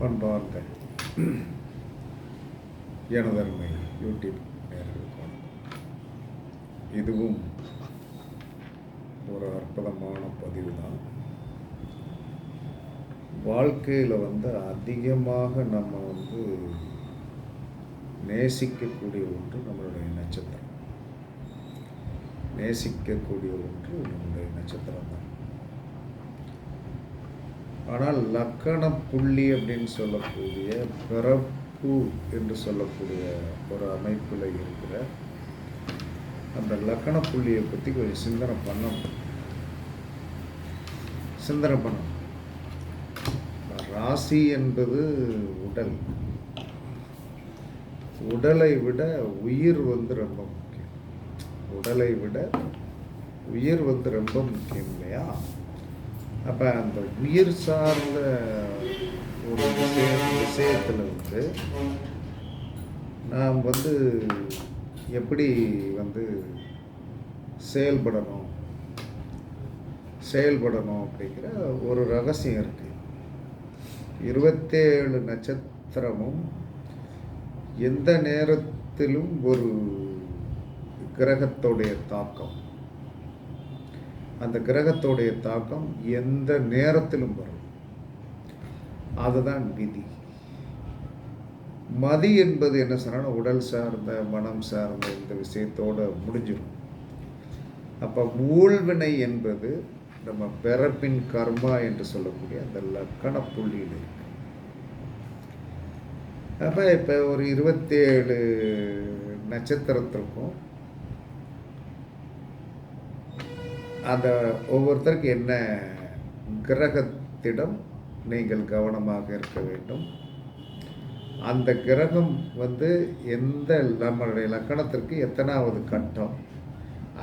பண்பார்ந்த எனதருமை யூடியூப் நேர்களுக்கு இதுவும் ஒரு அற்புதமான பதிவு தான் வாழ்க்கையில் வந்து அதிகமாக நம்ம வந்து நேசிக்கக்கூடிய ஒன்று நம்மளுடைய நட்சத்திரம். நேசிக்கக்கூடிய ஒன்று நம்மளுடைய நட்சத்திரம் தான் ஆனால் லக்கண புள்ளி அப்படின்னு சொல்லக்கூடிய பிறப்பு என்று சொல்லக்கூடிய ஒரு அமைப்பில் இருக்கிற அந்த லக்கண புள்ளியை பற்றி கொஞ்சம் சிந்தனை பண்ணணும். சிந்தனை பண்ணணும். ராசி என்பது உடல். உடலை விட உயிர் வந்து ரொம்ப முக்கியம். உடலை விட உயிர் வந்து ரொம்ப முக்கியம் இல்லையா? அப்போ அந்த உயிர் சார்ந்த ஒரு விஷய விஷயத்தில் வந்து நாம் வந்து எப்படி வந்து செயல்படணும்? செயல்படணும் அப்படிங்கிற ஒரு ரகசியம் இருக்குது இருபத்தேழு நட்சத்திரமும் எந்த நேரத்திலும் ஒரு கிரகத்தோடைய தாக்கம். அந்த கிரகத்தோடைய தாக்கம் எந்த நேரத்திலும் வரும். அதுதான் விதி. மதி என்பது என்ன சொன்னால் உடல் சார்ந்த மனம் சார்ந்த இந்த விஷயத்தோடு முடிஞ்சிடும். அப்போ ஊழ்வினை என்பது நம்ம பிறப்பின் கர்மா என்று சொல்லக்கூடிய அந்த லக்கண புள்ளியில் இருக்கு. அப்போ இப்போ ஒரு இருபத்தேழு நட்சத்திரத்திற்கும் அந்த ஒவ்வொருத்தருக்கு என்ன கிரகத்திடம் நீங்கள் கவனமாக இருக்க வேண்டும். அந்த கிரகம் வந்து எந்த நம்மளுடைய லக்கணத்திற்கு எத்தனாவது கட்டம்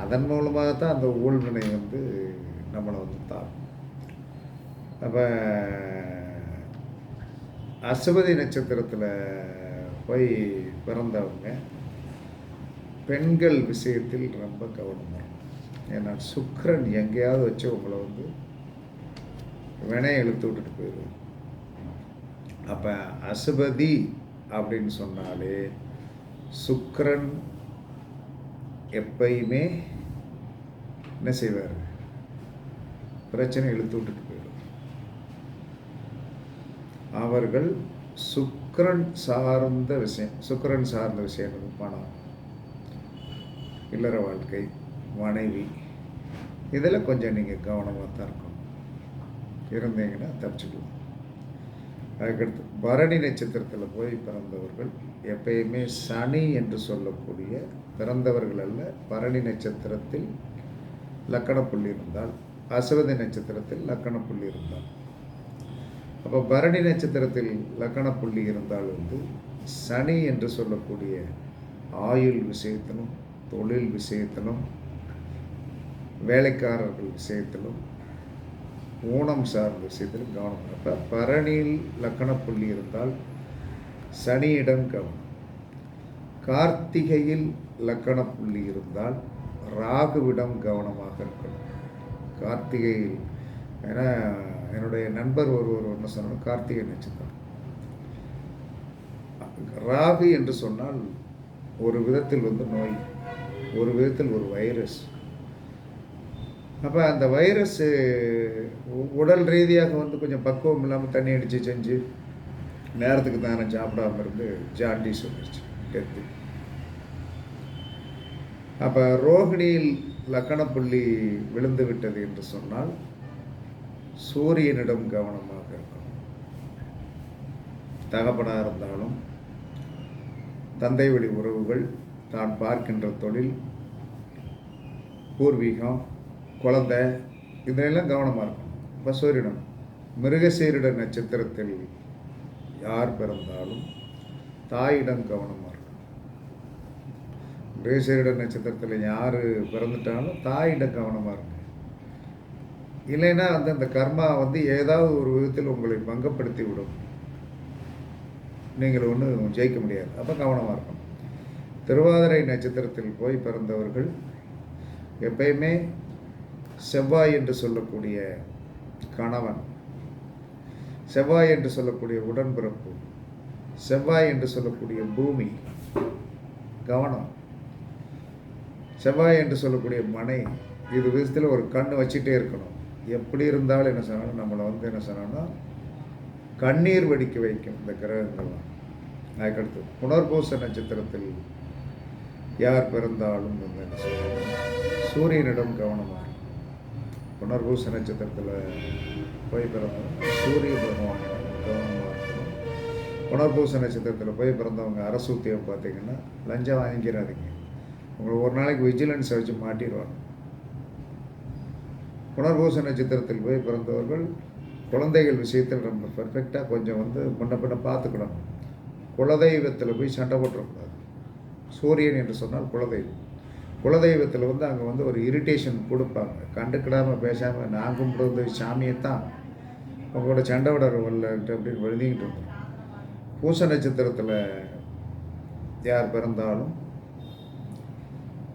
அதன் மூலமாக தான் அந்த ஊழ்வினை வந்து நம்மளை வந்து தாக்கும். அப்போ அசுவதி நட்சத்திரத்தில் போய் பிறந்தவங்க பெண்கள் விஷயத்தில் ரொம்ப கவனமாக ஏன்னா சுக்கரன் எங்கேயாவது வச்சு உங்களை வந்து வினையை இழுத்து விட்டுட்டு போயிடுவோம் அப்போ அசுபதி அப்படின்னு சொன்னாலே சுக்கரன் எப்பயுமே என்ன செய்வார்? பிரச்சனை இழுத்து விட்டுட்டு போயிடும் அவர்கள் சுக்கரன் சார்ந்த விஷயம் சுக்கரன் சார்ந்த விஷயம் பணம். இல்லற வாழ்க்கை. மனைவி. இதில் கொஞ்சம் நீங்கள் கவனமாக தான் இருக்கணும். இருந்தீங்கன்னா தப்பிச்சுக்கலாம். அதுக்கடுத்து பரணி நட்சத்திரத்தில் போய் பிறந்தவர்கள் எப்பயுமே சனி என்று சொல்லக்கூடிய பிறந்தவர்கள் அல்ல பரணி நட்சத்திரத்தில் லக்கணப்புள்ளி இருந்தால் அசுவதி நட்சத்திரத்தில் லக்கணப்புள்ளி இருந்தால். அப்போ பரணி நட்சத்திரத்தில் லக்கணப்புள்ளி இருந்தால் வந்து சனி என்று சொல்லக்கூடிய ஆயுள் விஷயத்திலும் தொழில் விஷயத்திலும் வேலைக்காரர்கள் விஷயத்திலும் ஊனம் சார்ந்த விஷயத்திலும் கவனம். அப்போ பரணியில் லக்கணப்புள்ளி இருந்தால் சனியிடம் கவனம். கார்த்திகையில் லக்கணப்புள்ளி இருந்தால் ராகுவிடம் கவனமாக இருக்கணும். கார்த்திகையில் ஏன்னா என்னுடைய நண்பர் ஒருவர் ஒன்று சொன்னாலும் கார்த்திகை நட்சத்திரம். ராகு என்று சொன்னால் ஒரு விதத்தில் வந்து நோய் ஒரு விதத்தில் ஒரு வைரஸ் அப்போ அந்த வைரஸ் உடல் ரீதியாக வந்து கொஞ்சம் பக்குவம் இல்லாமல் தண்ணி அடித்து செஞ்சு நேரத்துக்கு தானே சாப்பிடாம இருந்து ஜாண்டிஸ் வந்துருச்சு டெத்து. அப்போ ரோகிணியில் லக்கணப்புள்ளி விழுந்து விட்டது என்று சொன்னால் சூரியனிடம் கவனமாக இருக்கணும். தகப்பனாக இருந்தாலும் தந்தை வழி உறவுகள் தான் பார்க்கின்ற தொழில் பூர்வீகம் குழந்தை இதிலெல்லாம் கவனமாக இருக்கும் இப்போ சூரியனும் மிருகசீரிட நட்சத்திரத்தில் யார் பிறந்தாலும் தாயிடம் கவனமாக இருக்கும் மிருகசீரிட நட்சத்திரத்தில் யார் பிறந்துட்டாலும் தாயிடம் கவனமாக இருக்கும் இல்லைன்னா வந்து அந்த கர்மா வந்து ஏதாவது ஒரு விதத்தில் உங்களை பங்கப்படுத்தி விடும். நீங்கள் ஒன்றும் ஜெயிக்க முடியாது. அப்போ கவனமாக இருக்கணும். திருவாதிரை நட்சத்திரத்தில் போய் பிறந்தவர்கள் எப்பயுமே செவ்வாய் என்று சொல்லக்கூடிய கணவன் செவ்வாய் என்று சொல்லக்கூடிய உடன்பிறப்பு செவ்வாய் என்று சொல்லக்கூடிய பூமி கவனம் செவ்வாய் என்று சொல்லக்கூடிய மனை இது விதத்தில் ஒரு கண் வச்சுட்டே இருக்கணும். எப்படி இருந்தாலும் என்ன சொன்னாலும் நம்மளை வந்து என்ன சொன்னோம்னா கண்ணீர் வெடிக்க வைக்கும் இந்த கிரகங்கள்லாம். அதுக்கடுத்து புனர்பூச நட்சத்திரத்தில் யார் பிறந்தாலும் வந்து என்ன சொல்லணும் சூரியனிடம் கவனமாக புனர்பூச நட்சத்திரத்தில் போய் பிறந்தவங்க சூரிய பகவானிடம் கவனமாக இருக்கணும் புனர்பூச நட்சத்திரத்தில் போய் பிறந்தவங்க அரசு உத்தியோகம் பார்த்தீங்கன்னா லஞ்சம் வாங்கிக்கிறாதீங்க. உங்களுக்கு ஒரு நாளைக்கு விஜிலன்ஸை வச்சு மாட்டிடுவாங்க. புனர்பூச நட்சத்திரத்தில் போய் பிறந்தவர்கள் குழந்தைகள் விஷயத்தில் ரொம்ப பர்ஃபெக்டாக கொஞ்சம் வந்து முன்ன பின்ன பார்த்துக்கணும். குலதெய்வத்தில் போய் சண்டை போட்டுறக்கூடாது. சூரியன் என்று சொன்னால் குலதெய்வம். குலதெய்வத்தில் வந்து அங்கே வந்து ஒரு இரிட்டேஷன் கொடுப்பாங்க. கண்டுக்கிடாமல் பேசாமல் நான் கும்பிடுறது சாமியை தான் உங்களோட சண்டை விட வரலன்ட்டு அப்படின்னு எழுதிக்கிட்டு இருந்தோம் பூச நட்சத்திரத்தில் யார் பிறந்தாலும்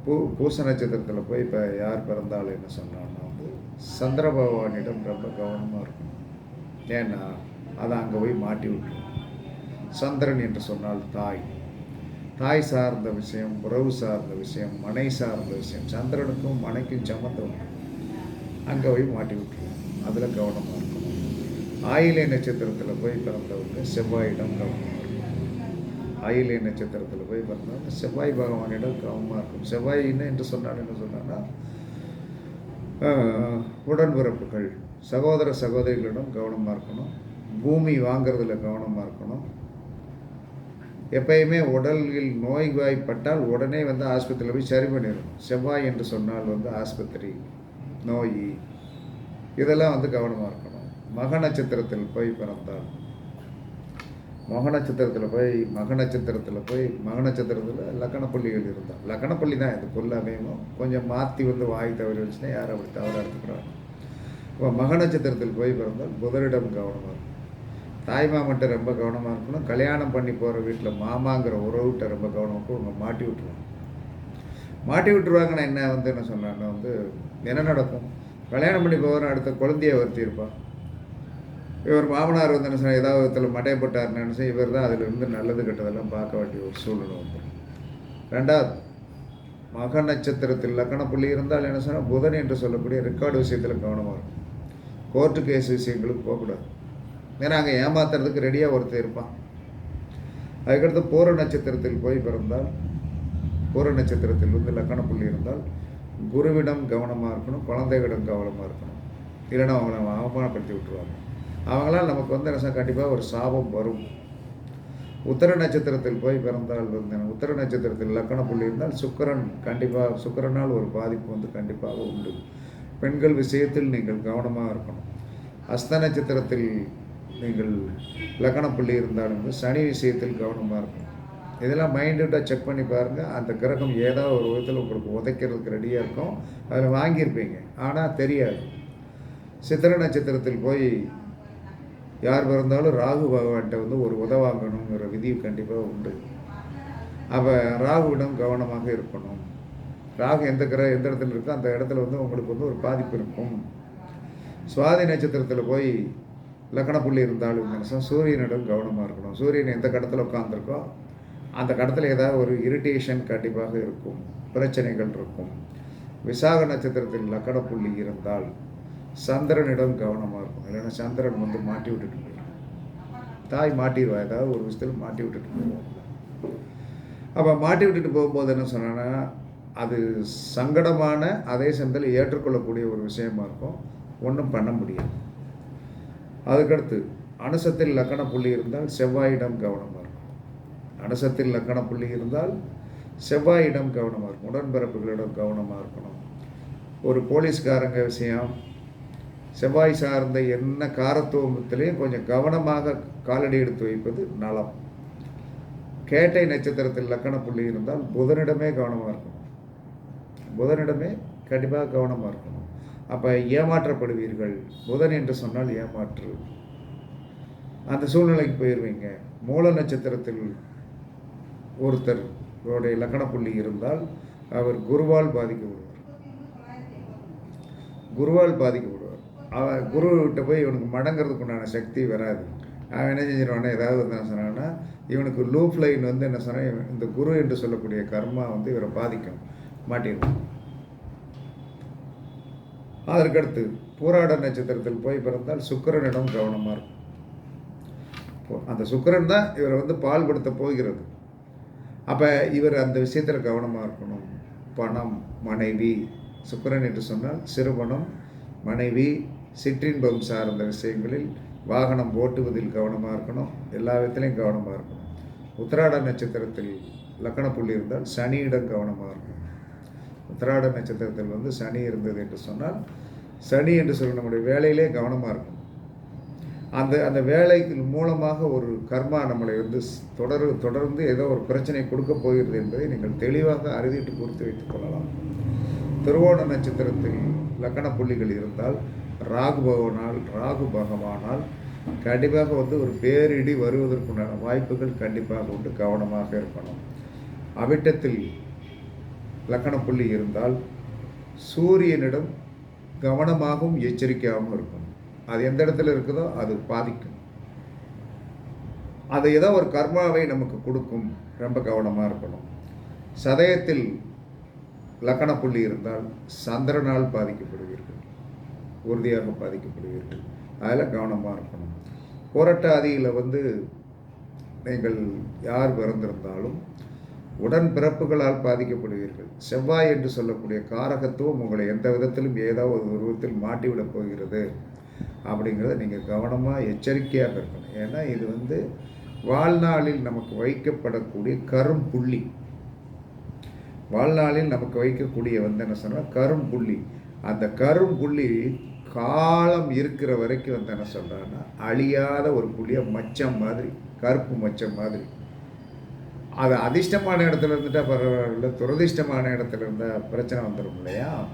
பூ பூச நட்சத்திரத்தில் போய் இப்போ யார் பிறந்தாலும் என்ன சொன்னான்னா வந்து சந்திர பகவானிடம் ரொம்ப கவனமாக இருக்கும் ஏன்னா அதை அங்கே போய் மாட்டி விட்டுரும். சந்திரன் என்று சொன்னால் தாய். தாய் சார்ந்த விஷயம் உறவு சார்ந்த விஷயம் மனை சார்ந்த விஷயம் சந்திரனுக்கும் மனைக்கும் சம்மந்தம் அங்கே போய் மாட்டி விட்டுருவோம். அதில் கவனமாக இருக்கணும். ஆயிலை நட்சத்திரத்தில் போய் பிறந்தவங்க செவ்வாயிடம் கவனமாக இருக்கும் ஆயிலை நட்சத்திரத்தில் போய் பிறந்தவங்க செவ்வாய் பகவானிடம் கவனமாக இருக்கும் செவ்வாயின்னு என்று சொன்னால் என்ன சொன்னான்னா உடன்பிறப்புகள் சகோதர சகோதரிகளிடம் கவனமாக இருக்கணும். பூமி வாங்குறதுல கவனமாக இருக்கணும். எப்பயுமே உடலில் நோய் வாய்ப்பட்டால் உடனே வந்து ஆஸ்பத்திரியில் போய் சரி பண்ணிடணும். செவ்வாய் என்று சொன்னால் வந்து ஆஸ்பத்திரி நோய் இதெல்லாம் வந்து கவனமாக இருக்கணும். மக நட்சத்திரத்தில் போய் பிறந்தால் மக நட்சத்திரத்தில் போய் மக நட்சத்திரத்தில் போய் மக நட்சத்திரத்தில் லக்கணப்பள்ளிகள் இருந்தால். லக்கணப்பள்ளி தான் இது புல்லாமையும் கொஞ்சம் மாற்றி வந்து வாய் தவறி வச்சுன்னா யாரும் அப்படி தவறாக எடுத்துக்கிறாங்க. இப்போ மக நட்சத்திரத்தில் போய் பிறந்தால் புதரிடம் கவனமாக இருக்கும் தாய்மாமன்ட்ட ரொம்ப கவனமாக இருக்கணும். கல்யாணம் பண்ணி போகிற வீட்டில் மாமாங்கிற உறவுகிட்ட ரொம்ப கவனமாக இருக்கும் இவங்க மாட்டி விட்டுருவாங்க. மாட்டி விட்டுருவாங்கன்னா என்ன வந்து என்ன சொன்னாங்கன்னா வந்து என்ன நடக்கும்? கல்யாணம் பண்ணி போகிற அடுத்த குழந்தைய ஒருத்தி இருப்பான் இவர் மாமனார் வந்து என்ன சொன்னால் ஏதாவது விதத்தில் மட்டையப்பட்டார்னு நினச்சி இவர் தான் அதில் இருந்து நல்லது கெட்டதெல்லாம் பார்க்க வேண்டிய ஒரு சூழ்நிலை வந்துடும். ரெண்டாவது மக நட்சத்திரத்தில் லக்கண புள்ளி இருந்தால் என்ன சொன்னால் புதன் என்று சொல்லக்கூடிய ரெக்கார்டு விஷயத்தில் கவனமாக இருக்கும் கோர்ட்டு கேஸ் விஷயங்களுக்கு போகக்கூடாது. ஏன்னா அங்கே ஏமாத்துறதுக்கு ரெடியாக ஒருத்தர் இருப்பான். அதுக்கடுத்து பூர நட்சத்திரத்தில் போய் பிறந்தால் பூர நட்சத்திரத்தில் வந்து லக்கண புள்ளி இருந்தால் குருவிடம் கவனமாக இருக்கணும் குழந்தைகளிடம் கவனமாக இருக்கணும். இல்லைன்னா அவங்கள அவமானப்படுத்தி விட்டுருவாங்க அவங்களால் நமக்கு வந்து என்ன கண்டிப்பாக ஒரு சாபம் வரும். உத்தர நட்சத்திரத்தில் போய் பிறந்தால் வந்து உத்தர நட்சத்திரத்தில் லக்கண புள்ளி இருந்தால் சுக்கிரன் கண்டிப்பாக சுக்கரனால் ஒரு பாதிப்பு வந்து கண்டிப்பாக உண்டு. பெண்கள் விஷயத்தில் நீங்கள் கவனமாக இருக்கணும். அஸ்த நட்சத்திரத்தில் நீங்கள் லக்கணப்புள்ளி இருந்தாலும் சனி விஷயத்தில் கவனமாக இருக்கும் இதெல்லாம் மைண்டட்டாக செக் பண்ணி பாருங்கள் அந்த கிரகம் ஏதாவது ஒரு விதத்தில் உங்களுக்கு உதைக்கிறதுக்கு ரெடியாக இருக்கும் அதில் வாங்கியிருப்பீங்க. ஆனால் தெரியாது. சித்திர நட்சத்திரத்தில் போய் யார் பிறந்தாலும் ராகு பகவான்கிட்ட வந்து ஒரு உதவாங்கணுங்கிற விதி கண்டிப்பாக உண்டு. அப்போ ராகுவிடம் கவனமாக இருக்கணும். ராகு எந்த கிர எந்த இடத்துல இருக்கோ அந்த இடத்துல வந்து உங்களுக்கு வந்து ஒரு பாதிப்பு இருக்கும். சுவாதி நட்சத்திரத்தில் போய் லக்கண புள்ளி இருந்தாலும் மனுஷன் சூரியனிடம் கவனமாக இருக்கணும். சூரியன் எந்த கடத்தில் உட்காந்துருக்கோ அந்த கடத்தில் ஏதாவது ஒரு இரிட்டேஷன் கண்டிப்பாக இருக்கும். பிரச்சனைகள் இருக்கும். விசாக நட்சத்திரத்தில் லக்கண புள்ளி இருந்தால் சந்திரனிடம் கவனமாக இருக்கும் இல்லைன்னா சந்திரன் வந்து மாட்டி விட்டுட்டு போயிடும். தாய் மாட்டிடுவா. ஏதாவது ஒரு விஷயத்தில் மாட்டி விட்டுட்டு போவோம் அப்போ மாட்டி விட்டுட்டு போகும்போது என்ன சொன்னான்னா அது சங்கடமான அதே சமயத்தில் ஏற்றுக்கொள்ளக்கூடிய ஒரு விஷயமா இருக்கும். ஒன்றும் பண்ண முடியாது. அதுக்கடுத்து அனுசத்தில் லக்கண புள்ளி இருந்தால் செவ்வாயிடம் கவனமாக இருக்கும் அனுசத்தில் லக்கண புள்ளி இருந்தால் செவ்வாயிடம் கவனமாக இருக்கும் உடன்பிறப்புகளிடம் கவனமாக இருக்கணும். ஒரு போலீஸ்காரங்க விஷயம் செவ்வாய் சார்ந்த என்ன காரத்துவத்திலையும் கொஞ்சம் கவனமாக காலடி எடுத்து வைப்பது நலம். கேட்டை நட்சத்திரத்தில் லக்கண புள்ளி இருந்தால் புதனிடமே கவனமாக இருக்கணும். புதனிடமே கண்டிப்பாக கவனமாக இருக்கணும். அப்போ ஏமாற்றப்படுவீர்கள். புதன் என்று சொன்னால் ஏமாற்று. அந்த சூழ்நிலைக்கு போயிடுவீங்க மூல நட்சத்திரத்தில் ஒருத்தர் அவருடைய லக்கண புள்ளி இருந்தால் அவர் குருவால் பாதிக்கப்படுவார். குருவால் பாதிக்கப்படுவார். அவன் குருக்கிட்ட போய் இவனுக்கு மடங்கிறதுக்கு உண்டான சக்தி வராது. அவன் என்ன செஞ்சிருவானே ஏதாவது வந்து என்ன சொன்னான்னா இவனுக்கு லூப் லைன் வந்து என்ன சொன்னால் இவன் இந்த குரு என்று சொல்லக்கூடிய கர்மா வந்து இவரை பாதிக்கும். மாட்டிடும் அதற்கடுத்து பூராட நட்சத்திரத்தில் போய் பிறந்தால் சுக்கிரனிடம் கவனமாக இருக்கும். இப்போ அந்த சுக்கரன் தான் இவரை வந்து பால்படுத்த போகிறது. அப்போ இவர் அந்த விஷயத்தில் கவனமாக இருக்கணும். பணம் மனைவி சுக்கிரன் என்று சொன்னால் சிறுபணம் மனைவி சிற்றின்பம் சார்ந்த விஷயங்களில் வாகனம் ஓட்டுவதில் கவனமாக இருக்கணும். எல்லா விதத்துலேயும் கவனமாக இருக்கணும். உத்திராட நட்சத்திரத்தில் லக்கண புள்ளி இருந்தால் சனியிடம் கவனமாக இருக்கணும். உத்திராட நட்சத்திரத்தில் வந்து சனி இருந்தது என்று சொன்னால் சனி என்று சொல்ல நம்முடைய வேலையிலே கவனமாக இருக்கும் அந்த அந்த வேலைக்கு மூலமாக ஒரு கர்மா நம்மளை வந்து ஸ்- தொடர் தொடர்ந்து ஏதோ ஒரு பிரச்சனை கொடுக்க போகிறது என்பதை நீங்கள் தெளிவாக அறுதிட்டு குறித்து வைத்துக் கொள்ளலாம். திருவோண நட்சத்திரத்தில் லக்கண புள்ளிகள் இருந்தால் ராகு பகவானால் ராகு பகவானால் கண்டிப்பாக வந்து ஒரு பேரிடி வருவதற்குண்டான வாய்ப்புகள் கண்டிப்பாக உண்டு கவனமாக இருக்கணும். அவிட்டத்தில் லக்கண புள்ளி இருந்தால் சூரியனிடம் கவனமாகவும் எச்சரிக்கையாகவும் இருக்கும். அது எந்த இடத்துல இருக்குதோ அது பாதிக்கும். அது ஏதோ ஒரு கர்மாவை நமக்கு கொடுக்கும். ரொம்ப கவனமாக இருக்கணும். சதயத்தில் லக்கண புள்ளி இருந்தால் சந்திரனால் பாதிக்கப்படுவீர்கள். உறுதியாக பாதிக்கப்படுவீர்கள். அதில் கவனமாக இருக்கணும். புரட்டாதியில் வந்து நீங்கள் யார் பிறந்திருந்தாலும் உடன் பிறப்புகளால் பாதிக்கப்படுவீர்கள். செவ்வாய் என்று சொல்லக்கூடிய காரகத்துவம் உங்களை எந்த விதத்திலும் ஏதாவது ஒரு உருவத்தில் மாட்டிவிடப் போகிறது. அப்படிங்கிறத நீங்கள் கவனமாக எச்சரிக்கையாக இருக்கணும். ஏன்னா இது வந்து வாழ்நாளில் நமக்கு வைக்கப்படக்கூடிய கரும்புள்ளி வாழ்நாளில் நமக்கு வைக்கக்கூடிய வந்து என்ன சொன்னால் கரும்புள்ளி அந்த கரும்புள்ளி காலம் இருக்கிற வரைக்கும் வந்து என்ன சொல்கிறான்னா அழியாத ஒரு புள்ளியாக மச்சம் மாதிரி கருப்பு மச்சம் மாதிரி. அது அதிர்ஷ்டமான இடத்துல இருந்துட்டால் பரவாயில்ல துரதிர்ஷ்டமான இடத்துல இருந்தால் பிரச்சனை வந்துடும் இல்லையா?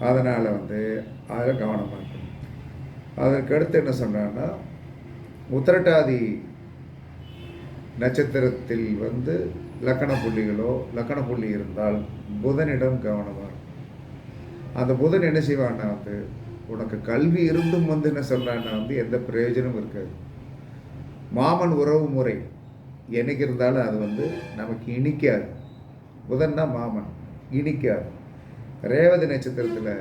அதனால் வந்து அதில் கவனமாக இருக்கும் அதற்கு அடுத்து என்ன சொன்னான்னா உத்திரட்டாதி நட்சத்திரத்தில் வந்து லக்கண புள்ளிகளோ லக்கண புள்ளி இருந்தால் புதனிடம் கவனமாக இருக்கும் அந்த புதன் என்ன செய்வான்னா வந்து உனக்கு கல்வி இருந்தும் வந்து என்ன சொல்கிறான்னா வந்து எந்த பிரயோஜனமும் இருக்காது. மாமன் உறவு முறை என்னைக்கு இருந்தாலும் அது வந்து நமக்கு இனிக்காது. புதன்னா மாமன் இனிக்காது. ரேவதி நட்சத்திரத்தில்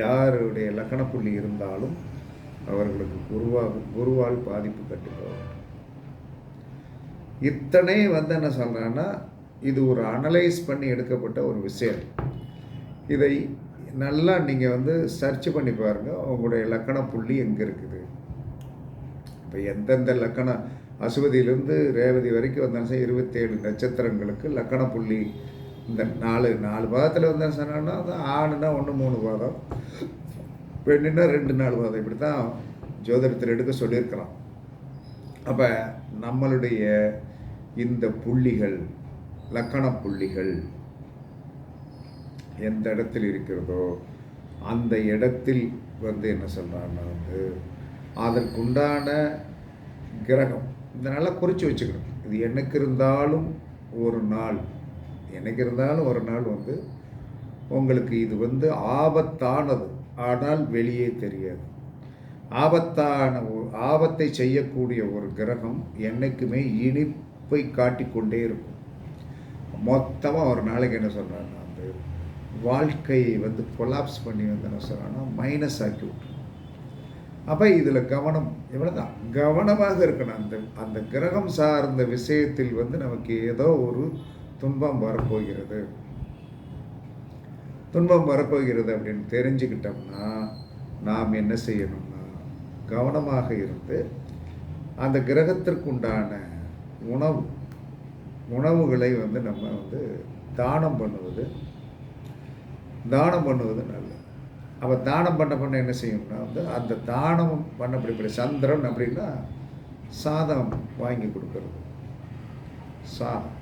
யாருடைய லக்கணப்புள்ளி இருந்தாலும் அவர்களுக்கு குருவா குருவால் பாதிப்பு கட்டுப்படும் இத்தனை வந்து என்ன சொல்கிறேன்னா இது ஒரு அனலைஸ் பண்ணி எடுக்கப்பட்ட ஒரு விஷயம். இதை நல்லா நீங்கள் வந்து சர்ச் பண்ணி பாருங்கள் உங்களுடைய லக்கண புள்ளி எங்கே இருக்குது? இப்போ எந்தெந்த லக்கணம் அசுவதியிலிருந்து ரேவதி வரைக்கும் வந்தாலும் இருபத்தேழு நட்சத்திரங்களுக்கு லக்கண புள்ளி. இந்த நாலு நாலு பாதத்தில் வந்தாலும் சொன்னாங்கன்னா அது ஆணுன்னா ஒன்று மூணு பாதம். பெண்ணுன்னா ரெண்டு நாலு பாதம். இப்படி தான் ஜோதிடத்தில் எடுக்க சொல்லியிருக்கலாம். அப்போ நம்மளுடைய இந்த புள்ளிகள் லக்கண புள்ளிகள் எந்த இடத்தில் இருக்கிறதோ அந்த இடத்தில் வந்து என்ன சொல்கிறாங்கன்னா வந்து அதற்குண்டான கிரகம். இந்த நல்லா குறித்து வச்சுக்கணும். இது எனக்கு இருந்தாலும் ஒரு நாள். எனக்கு இருந்தாலும் ஒரு நாள் வந்து உங்களுக்கு இது வந்து ஆபத்தானது. ஆனால் வெளியே தெரியாது. ஆபத்தான ஒரு ஆபத்தை செய்யக்கூடிய ஒரு கிரகம் என்னைக்குமே இனிப்பை காட்டிக்கொண்டே இருக்கும். மொத்தமாக ஒரு நாளைக்கு என்ன சொல்கிறாங்கன்னா அந்த வாழ்க்கையை வந்து கொலாப்ஸ் பண்ணி வந்து என்ன சொல்கிறாங்கன்னா மைனஸ் ஆக்கி விட்டுரும். அப்போ இதில் கவனம் இவ்வளோதான் கவனமாக இருக்கணும். அந்த அந்த கிரகம் சார்ந்த விஷயத்தில் வந்து நமக்கு ஏதோ ஒரு துன்பம் வரப்போகிறது. துன்பம் வரப்போகிறது அப்படின்னு தெரிஞ்சுக்கிட்டோம்னா நாம் என்ன செய்யணும்னா கவனமாக இருந்து அந்த கிரகத்திற்குண்டான உணவு உணவுகளை வந்து நம்ம வந்து தானம் பண்ணுவது தானம் பண்ணுவது நல்லது. அப்போ தானம் பண்ண பண்ண என்ன செய்யணும்னா வந்து அந்த தானம் பண்ண சந்திரன் அப்படின்னா சாதம் வாங்கி கொடுக்கறது. சாதம்.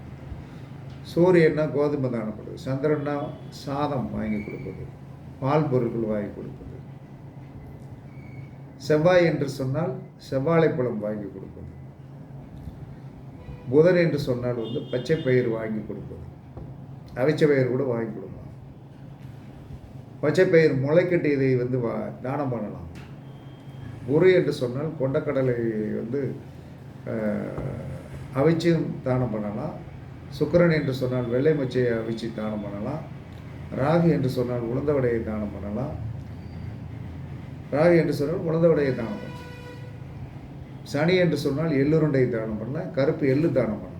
சூரியன்னா கோதுமை தானம் கொடுக்குது சந்திரன்னா சாதம் வாங்கி கொடுப்பது. பால் பொருட்கள் வாங்கி கொடுப்பது. செவ்வாய் என்று சொன்னால் செவ்வாழைப்பழம் வாங்கி கொடுப்பது. புதன் என்று சொன்னால் வந்து பச்சை பயிர் வாங்கி கொடுப்பது. அவிச்ச பயிர் கூட வாங்கி கொடுப்பது. பச்சைப்பயிர் முளைக்கட்டி இதை வந்து தானம் பண்ணலாம். குரு என்று சொன்னால் கொண்டக்கடலை வந்து அஹ், அவிச்சும் தானம் பண்ணலாம். சுக்கிரன் என்று சொன்னால் வெள்ளை மொச்சையை அவிச்சு தானம் பண்ணலாம். ராகு என்று சொன்னால் உளுந்த வடையை தானம் பண்ணலாம். ராகு என்று சொன்னால் உளுந்த வடையை தானம் பண்ணலாம். சனி என்று சொன்னால் எள்ளுருண்டை தானம் பண்ணலாம். கருப்பு எள்ளு தானம் பண்ணலாம்.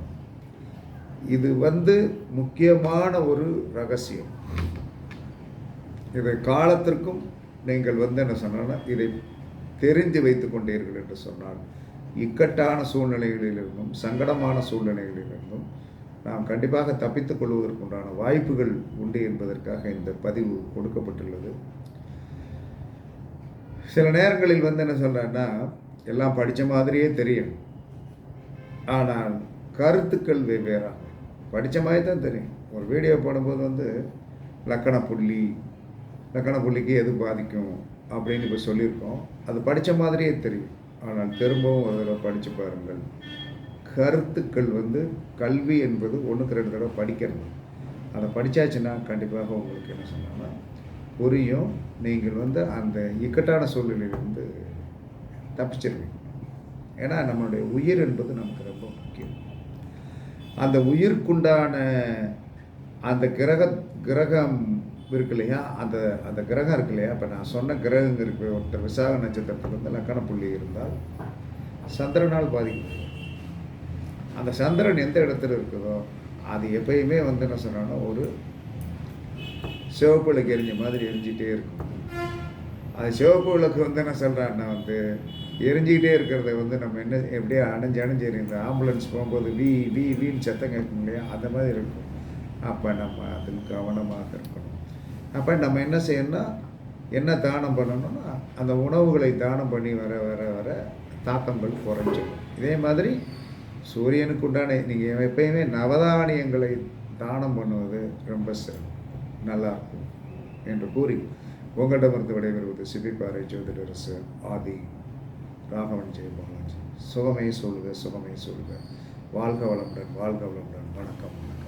இது வந்து முக்கியமான ஒரு ரகசியம். இதை காலத்திற்கும் நீங்கள் வந்து என்ன சொன்னால் இதை தெரிந்து வைத்து கொண்டீர்கள் என்று சொன்னால் இக்கட்டான சூழ்நிலைகளிலிருந்தும் சங்கடமான சூழ்நிலைகளிலிருந்தும் நாம் கண்டிப்பாக தப்பித்துக் கொள்வதற்குண்டான வாய்ப்புகள் உண்டு என்பதற்காக இந்த பதிவு கொடுக்கப்பட்டுள்ளது. சில நேரங்களில் வந்து என்ன சொல்கிறேன்னா எல்லாம் படித்த மாதிரியே தெரியும். ஆனால் கருத்துக்கள் வெவ்வேறாக படித்த மாதிரி தான் தெரியும். ஒரு வீடியோ போடும்போது வந்து லக்கண புள்ளி லக்கண புள்ளிக்கு எது பாதிக்கும் அப்படின்னு இப்போ சொல்லியிருக்கோம். அது படித்த மாதிரியே தெரியும். ஆனால் திரும்பவும் அதில் படித்து பாருங்கள். கருத்துக்கள் வந்து கல்வி என்பது ஒன்றுக்கு ரெண்டு தடவை படிக்கிறது. அதை படித்தாச்சுன்னா கண்டிப்பாக உங்களுக்கு என்ன சொன்னாங்கன்னா புரியும். நீங்கள் வந்து அந்த இக்கட்டான சூழ்நிலையிலிருந்து தப்பிச்சிருவீங்க. ஏன்னா நம்மளுடைய உயிர் என்பது நமக்கு ரொம்ப முக்கியம். அந்த உயிருக்குண்டான அந்த கிரக கிரகம் இருக்கு இல்லையா? அந்த அந்த கிரகம் இருக்கு இல்லையா? இப்போ நான் சொன்ன கிரகங்கள் இருக்கு. ஒருத்தர் விசாக நட்சத்திரத்துக்கு வந்து லக்கண புள்ளி இருந்தால் சந்திரனால் பாதிக்கும் அந்த சந்திரன் எந்த இடத்துல இருக்குதோ அது எப்பயுமே வந்து என்ன சொன்னோன்னா ஒரு சிவப்பு விளக்கு எரிஞ்ச மாதிரி எரிஞ்சிகிட்டே இருக்கும். அது சிவப்பு விளக்கு வந்து என்ன சொல்கிறான்னா வந்து எரிஞ்சிக்கிட்டே இருக்கிறத வந்து நம்ம என்ன எப்படியே அணைஞ்சு அணைஞ்சு எரியுது. ஆம்புலன்ஸ் போகும்போது வீ வீ வீன்னு சத்தம் கேட்கும் இல்லையா? அந்த மாதிரி இருக்கும். அப்போ நம்ம அதுக்கு கவனமாக இருக்கணும். அப்போ நம்ம என்ன செய்யணும்னா என்ன தானம் பண்ணணும்னா அந்த உணவுகளை தானம் பண்ணி வர வர வர தாக்கங்கள் குறைஞ்சிடும் இதே மாதிரி சூரியனுக்கு உண்டான நீங்கள் எப்பயுமே நவதானியங்களை தானம் பண்ணுவது ரொம்ப சிறப்பு. நல்லா இருக்கும் என்று கூறி உங்களிடமிருந்து விடைபெறுவது சிபிப்பாறை ஜோதிடரசு ஆதி ராகவன் ஜெய பாலாஜி. சுகமே சொல்லுக சுகமே சொல்லுக. வாழ்க வளமுடன் வாழ்க வளமுடன். வணக்கம் வணக்கம்.